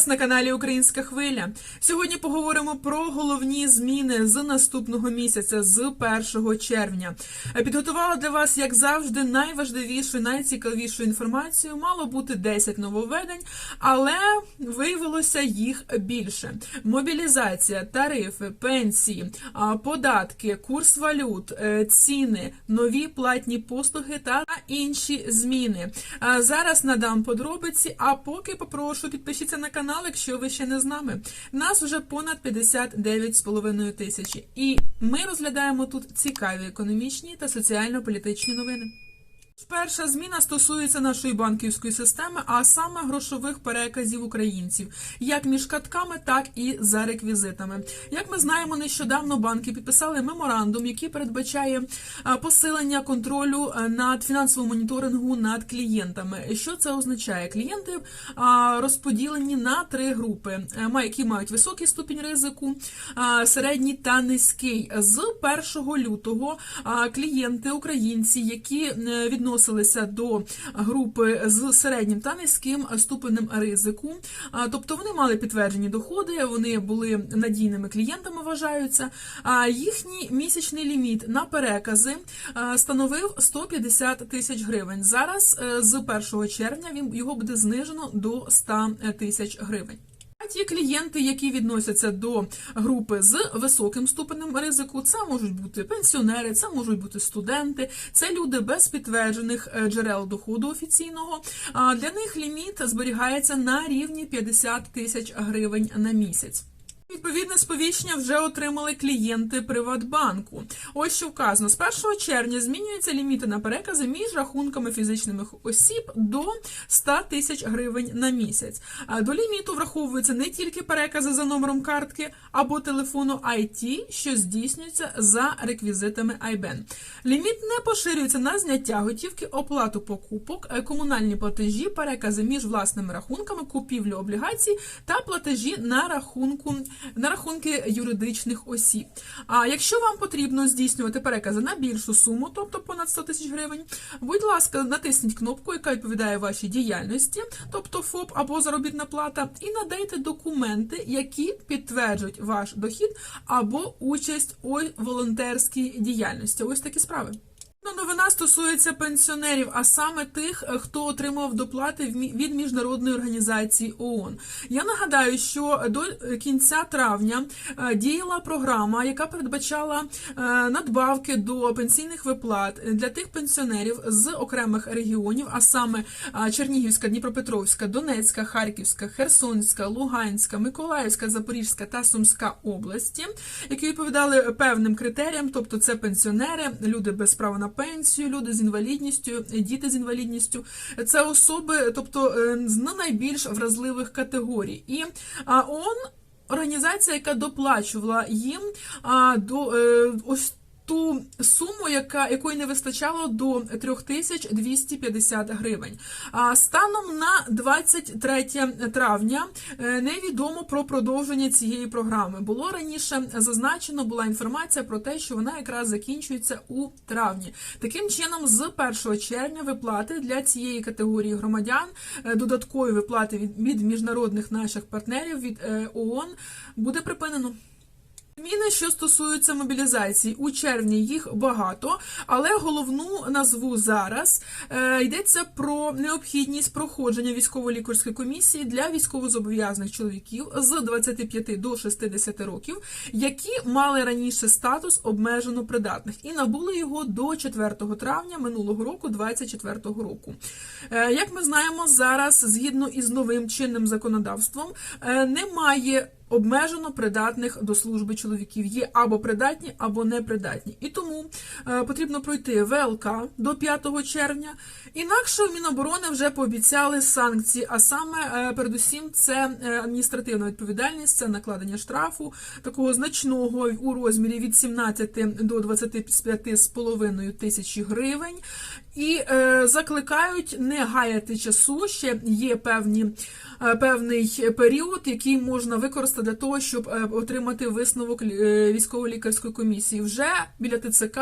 вас на каналі Українська Хвиля. Сьогодні поговоримо про головні зміни з наступного місяця, з 1 червня. Підготувала для вас, як завжди, найважливішу, найцікавішу інформацію. Мало бути 10 нововведень, але виявилося їх більше: мобілізація, тарифи, пенсії, податки, курс валют, е, ціни, нові платні послуги та інші зміни. Зараз надам подробиці. А поки попрошу підпишіться на канал, якщо ви ще не з нами. Нас вже понад 59,5 тисячі. І ми розглядаємо тут цікаві економічні та соціально-політичні новини. Перша зміна стосується нашої банківської системи, а саме грошових переказів українців, як між катками, так і за реквізитами. Як ми знаємо, нещодавно банки підписали меморандум, який передбачає посилення контролю над фінансовим моніторингу над клієнтами. Що це означає? Клієнти розподілені на три групи, е, які мають високий ступінь ризику, середній та низький. З 1 лютого клієнти українці, які е, відносилися до групи з середнім та низьким ступенем ризику, тобто вони мали підтверджені доходи, вони були надійними клієнтами, вважаються. А їхній місячний ліміт на перекази становив 150 тисяч гривень. Зараз е, з 1 червня він його буде знижено до 100 тисяч гривень. А ті клієнти, які відносяться до групи з високим ступенем ризику, це можуть бути пенсіонери, це можуть бути студенти, це люди без підтверджених е, джерел доходу офіційного. Для них ліміт зберігається на рівні 50 тисяч гривень на місяць. Відповідне сповіщення вже отримали клієнти Приватбанку. Ось що вказано: з 1 червня змінюються ліміти на перекази між рахунками фізичних осіб до 100 тисяч гривень на місяць. До ліміту враховуються не тільки перекази за номером картки або телефону, а й ті, що здійснюються за реквізитами IBAN. Ліміт не поширюється на зняття готівки, оплату покупок, е, комунальні платежі, перекази між власними рахунками, купівлю облігацій та платежі на рахунку на рахунки юридичних осіб. А якщо вам потрібно здійснювати перекази на більшу суму, тобто понад 100 тисяч гривень, будь ласка, натисніть кнопку, яка відповідає вашій діяльності, тобто ФОП або заробітна плата, і надайте документи, які підтверджують ваш дохід або участь у волонтерській діяльності. Ось такі справи. Новина стосується пенсіонерів, а саме тих, е, хто отримав доплати від міжнародної організації ООН. Я нагадаю, що до кінця травня е, діяла програма, яка передбачала е, надбавки до пенсійних виплат для тих пенсіонерів з окремих регіонів, а саме е, Чернігівська, Дніпропетровська, Донецька, Харківська, Херсонська, Луганська, Миколаївська, Запорізька та Сумська області, які відповідали певним критеріям, тобто це пенсіонери, люди без права на пенсію, люди з інвалідністю, діти з інвалідністю. Це особи, тобто е, з найбільш вразливих категорій. І ООН організація, яка доплачувала їм а, до е, ось. Ту суму, яка якої не вистачало до 3250 гривень. А станом на 23 травня е, невідомо про продовження цієї програми. Було раніше зазначено, була інформація про те, що вона якраз закінчується у травні. Таким чином, з 1 червня виплати для цієї категорії громадян, е, додаткові виплати від, від міжнародних наших партнерів від е, ООН буде припинено. Зміни, що стосуються мобілізації, у червні їх багато, але головну назву зараз Е, йдеться про необхідність проходження військово-лікарської комісії для військовозобов'язаних чоловіків з 25 до 60 років, які мали раніше статус обмежено придатних і набули його до 4 травня минулого року, 24 року. Е, Як ми знаємо, зараз згідно із новим чинним законодавством е, немає обмежено придатних до служби чоловіків. Є або придатні, або непридатні. І тому е, потрібно пройти ВЛК до 5 червня. Інакше Міноборони вже пообіцяли санкції, а саме, е, передусім, це е, адміністративна відповідальність, це накладення штрафу такого значного у розмірі від 17 до 25,5 тисячі гривень. І е, закликають не гаяти часу. Ще є певні. е, Певний період, який можна використати для того, щоб е, отримати висновок е, військово-лікарської комісії. Вже біля ТЦК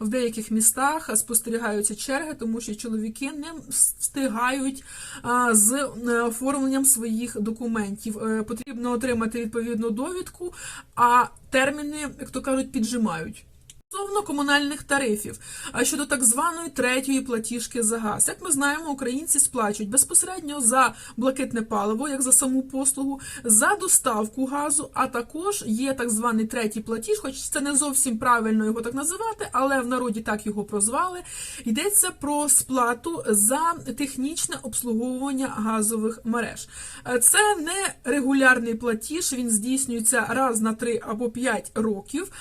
в деяких містах спостерігаються черги, тому що чоловіки не встигають а, з е, оформленням своїх документів. Е, Потрібно отримати відповідну довідку, а терміни, як то кажуть, піджимають. Стосовно комунальних тарифів, а щодо так званої третьої платіжки за газ, як ми знаємо, українці сплачують безпосередньо за блакитне паливо, як за саму послугу, за доставку газу, а також є так званий третій платіж, хоч це не зовсім правильно його так називати, але в народі так його прозвали. Йдеться про сплату за технічне обслуговування газових мереж. Це не регулярний платіж, він здійснюється раз на 3 або 5 років.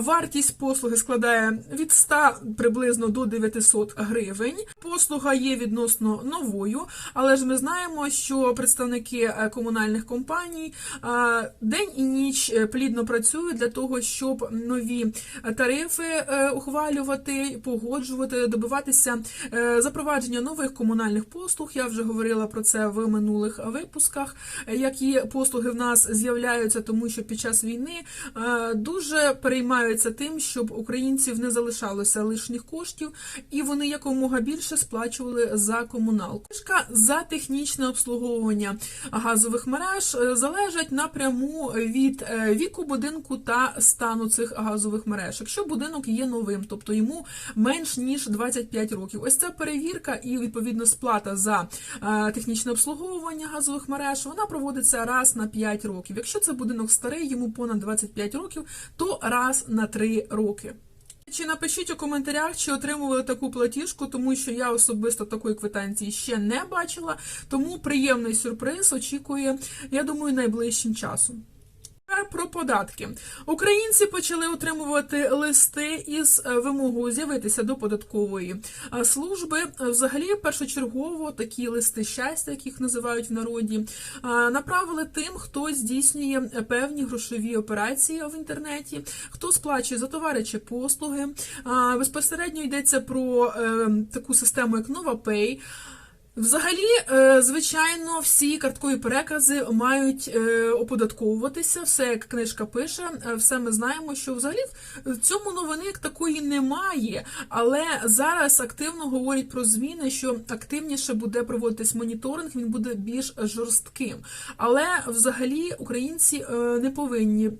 Вартість послуги складає від 100 приблизно до 900 гривень. Послуга є відносно новою, але ж ми знаємо, що представники е, комунальних компаній е, день і ніч е, плідно працюють для того, щоб нові тарифи ухвалювати, погоджувати, добиватися запровадження нових комунальних послуг. Я вже говорила про це в минулих випусках. Які послуги в нас з'являються, тому що під час війни дуже переймаються тим, щоб українців не залишалося лишніх коштів, і вони якомога більше сплачували за комуналку. Книжка за технічне обслуговування газових мереж залежать напряму від е, віку будинку та стану цих газових мереж. Якщо будинок є новим, тобто йому менш ніж 25 років, ось ця перевірка і відповідно сплата за е, технічне обслуговування газових мереж, вона проводиться раз на 5 років. Якщо це будинок старий, йому понад 25 років, то раз на 3 роки. Чи напишіть у коментарях, чи отримували таку платіжку, тому що я особисто такої квитанції ще не бачила. Тому приємний сюрприз очікує, я думаю, найближчим часом. Про податки. Українці почали отримувати листи із е, вимогою з'явитися до податкової е, служби. Е, Взагалі, першочергово такі листи щастя, яких називають в народі, направили тим, хто здійснює певні грошові операції в інтернеті, хто сплачує за товари чи послуги. Безпосередньо йдеться про таку систему, як NovaPay. Взагалі, е, звичайно, всі карткові перекази мають е, оподатковуватися. Все як книжка пише, е, все ми знаємо, що взагалі в цьому новини як такої немає. Але зараз активно говорять про зміни, що активніше буде проводитись моніторинг, він буде більш жорстким. Але взагалі українці не повинні.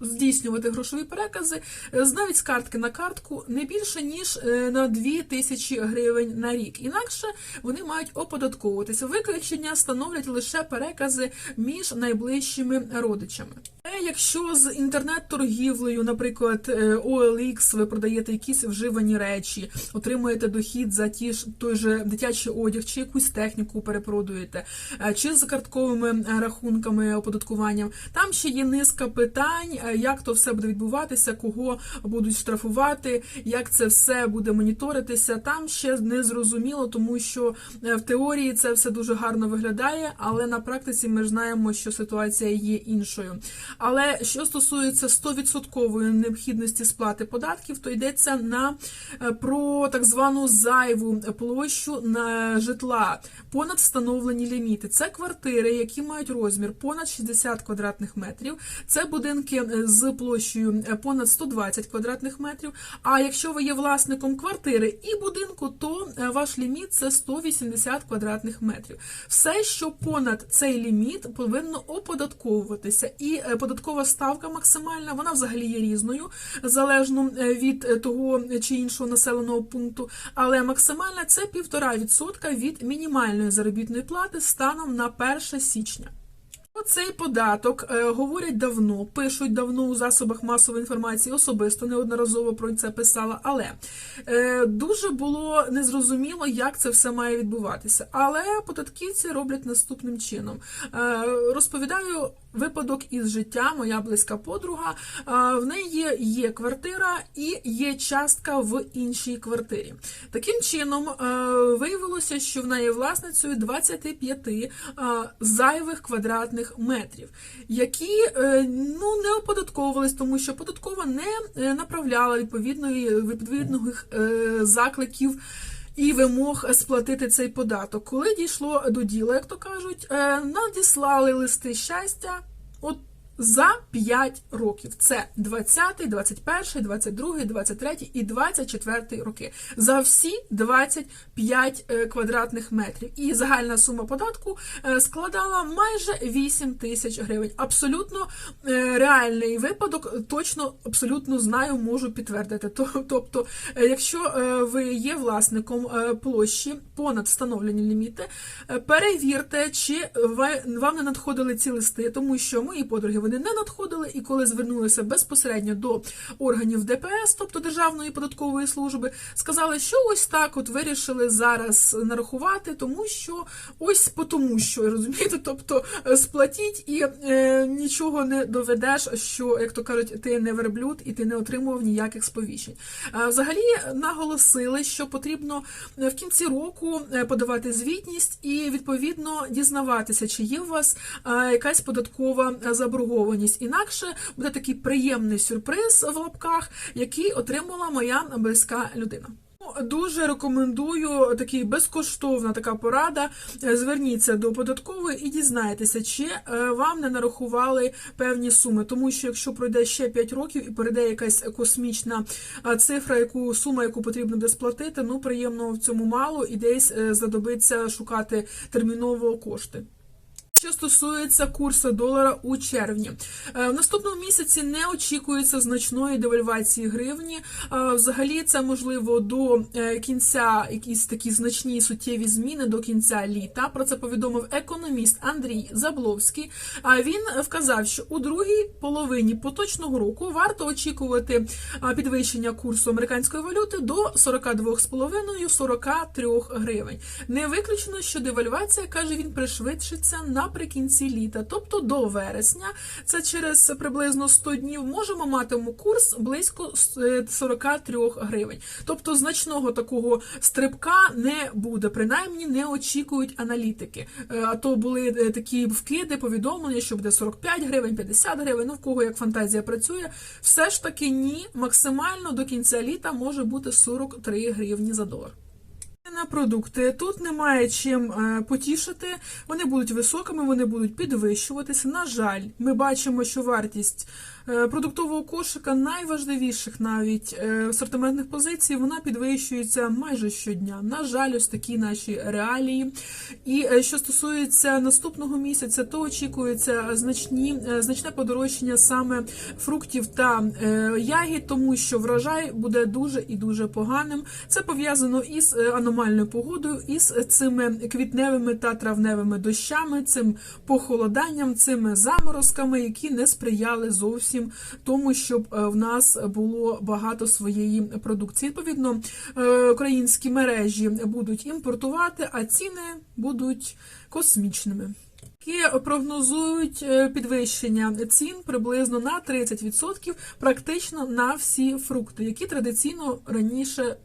Здійснювати грошові перекази е, навіть з картки на картку не більше ніж е, на 2 тисячі гривень на рік. Інакше вони мають оподатковуватися. Виключення становлять лише перекази між найближчими родичами. Якщо з інтернет-торгівлею, наприклад, е, OLX, ви продаєте якісь вживані речі, отримуєте дохід за ті ж той же дитячий одяг, чи якусь техніку перепродуєте, е, чи з картковими е, рахунками оподаткуванням, там ще є низка питань, е, як то все буде відбуватися, кого будуть штрафувати, як це все буде моніторитися. Там ще не зрозуміло, тому що е, в теорії це все дуже гарно виглядає, але на практиці ми ж знаємо, що ситуація є іншою. Але що стосується 100% необхідності сплати податків, то йдеться на е, про так звану зайву площу на житла понад встановлені ліміти. Це квартири, які мають розмір понад 60 квадратних метрів. Це будинки е, з площею е, понад 120 квадратних метрів. А якщо ви є власником квартири і будинку, то е, ваш ліміт це 180 квадратних метрів. Все, що понад цей ліміт, повинно оподатковуватися. І е, податкова ставка максимальна, вона взагалі є різною, залежно від того чи іншого населеного пункту. Але максимальна це 1,5% від мінімальної заробітної плати станом на 1 січня. Оцей податок е, говорять давно, пишуть давно у засобах масової інформації, особисто неодноразово про це писала. Але е, дуже було незрозуміло, як це все має відбуватися. Але податківці роблять наступним чином. Е, розповідаю випадок із життя. Моя близька подруга. В неї є, квартира і є частка в іншій квартирі. Таким чином е, виявилося, що в неї власницею 25 е, зайвих квадратних метрів, які е, ну не оподатковувались, тому що податкова не направляла відповідної відповідних закликів. І вимог сплатити цей податок. Коли дійшло до діла, як то кажуть, е, надіслали листи щастя. От за 5 років. Це 20, 21, 22, 23 і 24 роки. За всі 25 е, квадратних метрів. І загальна сума податку е, складала майже 8 тисяч гривень. Абсолютно е, реальний випадок, точно абсолютно знаю, можу підтвердити. То- Тобто, якщо ви є власником площі понад встановлені ліміти, перевірте, чи вам не надходили ці листи, тому що мої подруги вони не надходили, і коли звернулися безпосередньо до органів ДПС, тобто Державної податкової служби, сказали, що ось так от вирішили зараз нарахувати, тому що ось по тому, що розумієте, тобто е, сплатіть і е, нічого не доведеш, що як то кажуть, ти не верблюд і ти не отримував ніяких сповіщень. Е, Взагалі наголосили, що потрібно е, в кінці року е, подавати звітність і відповідно дізнаватися, чи є у вас якась податкова е, заборгованість. Інакше буде такий приємний сюрприз в лапках, який отримала моя близька людина. Ну, Дуже рекомендую такий безкоштовна така порада. Е, Зверніться до податкової і дізнайтеся, чи е, вам не нарахували певні суми. Тому що якщо пройде ще 5 років і перейде якась космічна е, цифра, яку сума, яку потрібно буде сплатити, ну приємно в цьому мало і десь знадобиться шукати терміново кошти. Що стосується курсу долара у червні, Е, в наступному місяці не очікується значної девальвації гривні. Е, Взагалі, це можливо до е, кінця якісь такі значні суттєві зміни до кінця літа. Про це повідомив економіст Андрій Забловський. А він вказав, що у другій половині поточного року варто очікувати підвищення курсу американської валюти до 42,5-43 гривень. Не виключено, що девальвація каже він пришвидшиться наприкінці літа, тобто до вересня. Це через приблизно 100 днів можемо матиму курс близько е, 43 гривень. Тобто значного такого стрибка не буде, принаймні не очікують аналітики. Е, А то були е, такі вкиди, повідомлення, що буде 45 гривень, 50 гривень. Ну в кого як фантазія працює, все ж таки ні, максимально до кінця літа може бути 43 гривні за долар. На продукти тут немає чим е, потішити. Вони будуть високими, вони будуть підвищуватися. На жаль, ми бачимо, що вартість е, продуктового кошика найважливіших навіть е, асортиментних позицій вона підвищується майже щодня. На жаль, ось такі наші реалії. І що стосується наступного місяця, то очікується значні значне подорожчання саме фруктів та ягід, тому що врожай буде дуже і дуже поганим. Це пов'язано із е, аномальною погодою, із цими квітневими та травневими дощами, цим похолоданням, цими заморозками, які не сприяли зовсім тому, щоб е, в нас було багато своєї продукції. Відповідно, е, українські мережі будуть імпортувати, а ціни будуть космічними. Які прогнозують е, підвищення цін приблизно на 30%, практично на всі фрукти, які традиційно раніше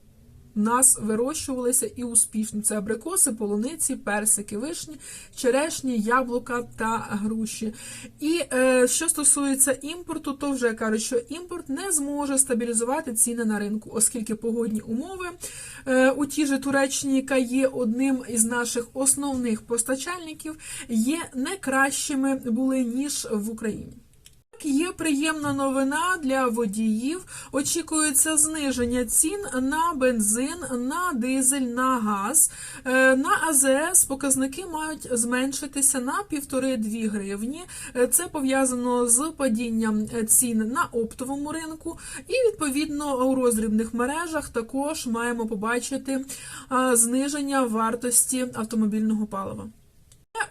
нас вирощувалися і успішно. Це абрикоси, полуниці, персики, вишні, черешні, яблука та груші. І е, що стосується імпорту, то вже кажуть, що імпорт не зможе стабілізувати ціни на ринку, оскільки погодні умови е, у тій же Туреччині, яка є одним із наших основних постачальників, є не кращими були ніж в Україні. Є приємна новина для водіїв. Очікується зниження цін на бензин, на дизель, на газ. Е, На АЗС показники мають зменшитися на 1,5-2 гривні. Е, Це пов'язано з падінням цін на оптовому ринку, і відповідно у роздрібних мережах також маємо побачити зниження вартості автомобільного палива.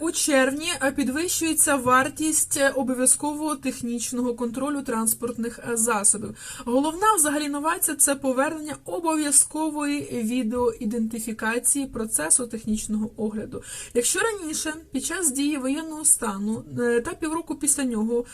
У червні підвищується вартість е, обов'язкового технічного контролю транспортних е, засобів. Головна взагалі новація це повернення обов'язкової відеоідентифікації процесу технічного огляду. Якщо раніше під час дії воєнного стану е, та півроку після нього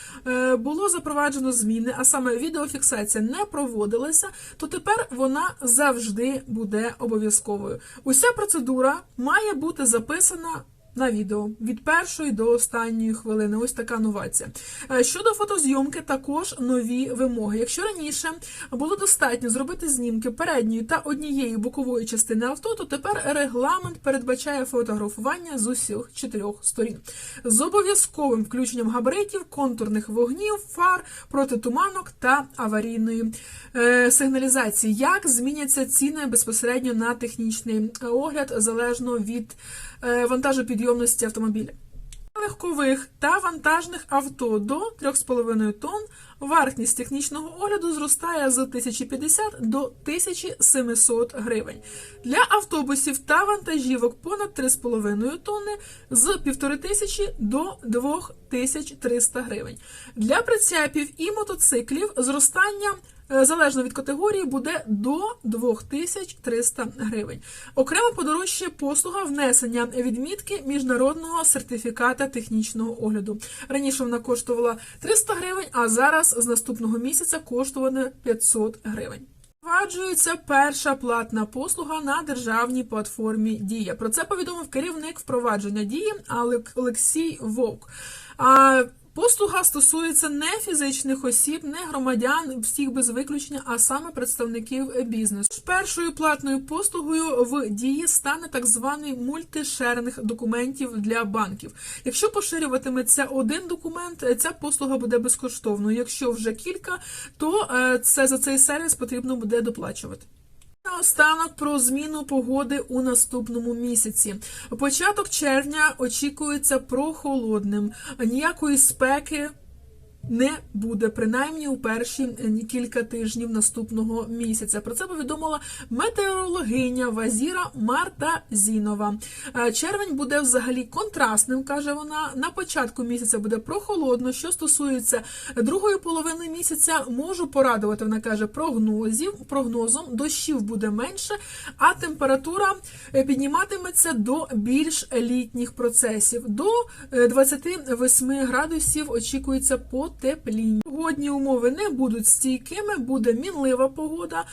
було запроваджено зміни, а саме відеофіксація не проводилася, то тепер вона завжди буде обов'язковою. Уся процедура має бути записана на відео від першої до останньої хвилини. Ось така новація. Е, Щодо фотозйомки, також нові вимоги. Якщо раніше було достатньо зробити знімки передньої та однієї бокової частини авто, то тепер регламент передбачає фотографування з усіх чотирьох сторін з обов'язковим включенням габаритів, контурних вогнів, фар, протитуманок та аварійної е, сигналізації. Як зміняться ціни безпосередньо на технічний е, огляд залежно від е, вантажопідйомності автомобіля? легкових та вантажних авто до 3,5 тонн вартість технічного огляду зростає з 1050 до 1700 гривень. Для автобусів та вантажівок понад 3,5 тонни з 1500 до 2300 гривень. Для прицепів і мотоциклів зростання залежно від категорії, буде до 2300 гривень. Окремо подорожчає послуга внесення відмітки міжнародного сертифіката технічного огляду. Раніше вона коштувала 300 гривень, а зараз з наступного місяця коштуватиме 500 гривень. Впроваджується перша платна послуга на державній платформі Дія. Про це повідомив керівник впровадження дії Олексій Вовк. А Послуга стосується не фізичних осіб, не громадян, всіх без виключення, а саме представників бізнесу. Першою платною послугою в дії стане так званий мультишеринг документів для банків. Якщо поширюватиметься один документ, ця послуга буде безкоштовною. Якщо вже кілька, то е, це за цей сервіс потрібно буде доплачувати. Наостанок про зміну погоди у наступному місяці. Початок червня очікується прохолодним. Ніякої спеки не буде, принаймні у перші е, кілька тижнів наступного місяця. Про це повідомила метеорологиня Вазіра Марта Зінова. Е, Червень буде взагалі контрастним, каже вона. На початку місяця буде прохолодно. Що стосується другої половини місяця, можу порадувати. Вона каже прогнозів. Прогнозом дощів буде менше, а температура е, підніматиметься до більш літніх процесів. До е, 28 градусів очікується потепління. Погодні умови не будуть стійкими, буде мінлива погода,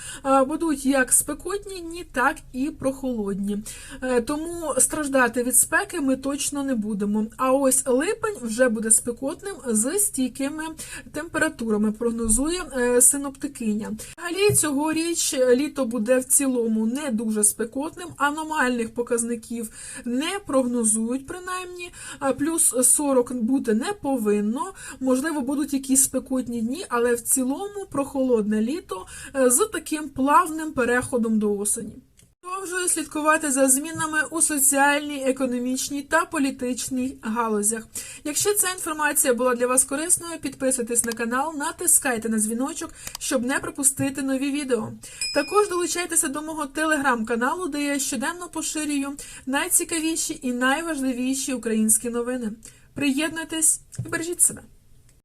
будуть як спекотні, ні так і прохолодні. Е, Тому страждати від спеки ми точно не будемо. А ось липень вже буде спекотним з стійкими температурами, прогнозує е, синоптикиня. Взагалі цьогоріч літо буде в цілому не дуже спекотним, аномальних показників не прогнозують, принаймні, плюс 40 бути не повинно. Можливо, будуть якісь спекотні дні, але в цілому прохолодне літо е, з таким плавним переходом до осені. Продовжую слідкувати за змінами у соціальній, економічній та політичній галузях. Якщо ця інформація була для вас корисною, підписуйтесь на канал, натискайте на дзвіночок, щоб не пропустити нові відео. Також долучайтеся до мого телеграм-каналу, де я щоденно поширюю найцікавіші і найважливіші українські новини. Приєднуйтесь і бережіть себе.